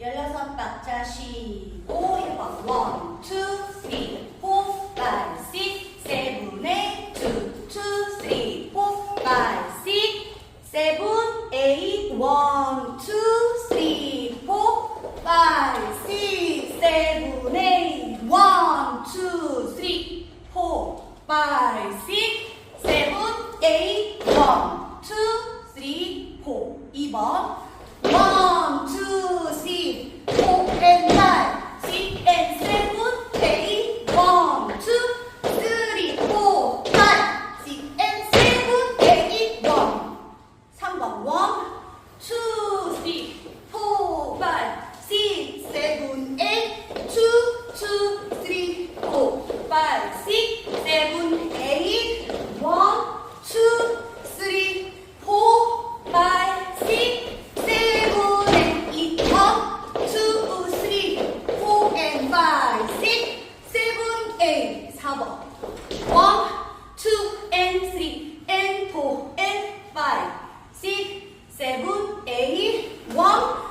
열여섯 박자 쉬고 해봐. 원, 투, 쓰리, 포, 파이, 식, 세븐, 에잇, 투, 투, 쓰리, 포, 파이, 식, 세븐, 에잇, 원, 투, 쓰리, 포, 파이, 식, 세븐, 에잇, 원, 투, 쓰리, 포, 파이, 식, 세븐, 에잇, 원. five, six, seven, eight, one, two, three, four, five, six, seven, and eight, one, two, three, four, and five, six, seven, eight, 4번. One, two, and three, and four, and five, six, seven, eight, one,